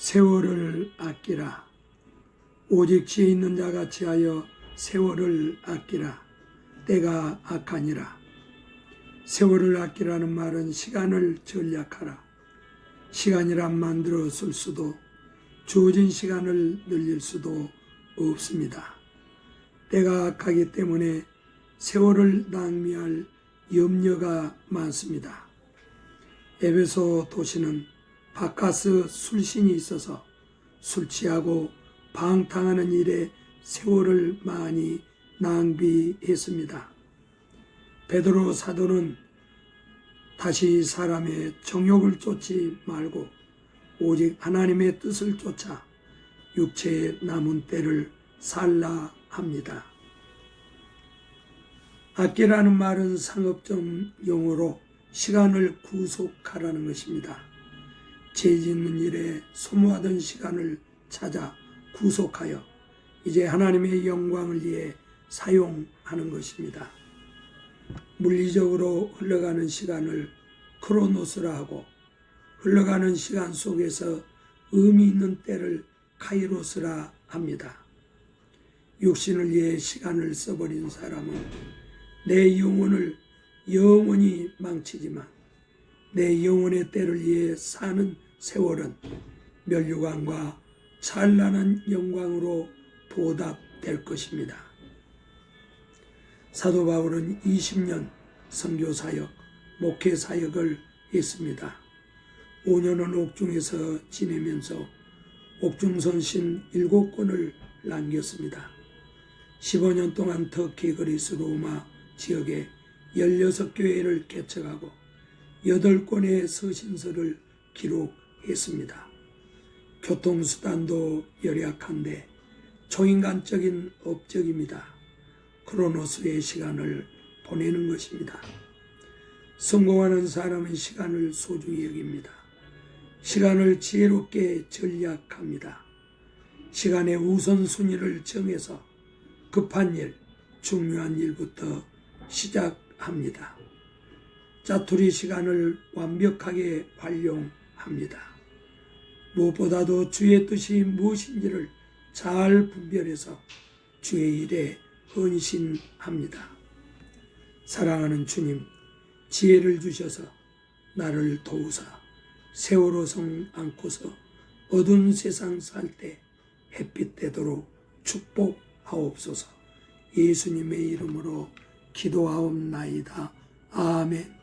세월을 아끼라. 오직 지혜 있는 자가 지하여 세월을 아끼라. 때가 악하니라. 세월을 아끼라는 말은 시간을 전략하라. 시간이란 만들어 쓸 수도 주어진 시간을 늘릴 수도 없습니다. 때가 악하기 때문에 세월을 낭비할 염려가 많습니다. 에베소 도시는 바카스 술신이 있어서 술 취하고 방탕하는 일에 세월을 많이 낭비했습니다. 베드로 사도는 다시 사람의 정욕을 쫓지 말고 오직 하나님의 뜻을 쫓아 육체의 남은 때를 살라 합니다. 아끼라는 말은 상업적 용어로 시간을 구속하라는 것입니다. 죄 짓는 일에 소모하던 시간을 찾아 구속하여 이제 하나님의 영광을 위해 사용하는 것입니다. 물리적으로 흘러가는 시간을 크로노스라 하고 흘러가는 시간 속에서 의미 있는 때를 카이로스라 합니다. 육신을 위해 시간을 써버린 사람은 내 영혼을 영원히 망치지만 내 영혼의 때를 위해 사는 세월은 멸류관과 찬란한 영광으로 보답될 것입니다. 사도 바울은 20년 선교 사역, 목회 사역을 했습니다. 5년은 옥중에서 지내면서 옥중선신 7권을 남겼습니다. 15년 동안 터키 그리스 로마 지역에 16교회를 개척하고 8권의 서신서를 기록했습니다. 교통수단도 열약한데 초인간적인 업적입니다. 크로노스의 시간을 보내는 것입니다. 성공하는 사람은 시간을 소중히 여깁니다. 시간을 지혜롭게 전략합니다. 시간의 우선순위를 정해서 급한 일, 중요한 일부터 시작합니다. 짜투리 시간을 완벽하게 활용합니다. 무엇보다도 주의 뜻이 무엇인지를 잘 분별해서 주의 일에 헌신합니다. 사랑하는 주님, 지혜를 주셔서 나를 도우사 세월호 성 안고서 어두운 세상 살 때 햇빛 되도록 축복하옵소서 예수님의 이름으로 기도하옵나이다. 아멘.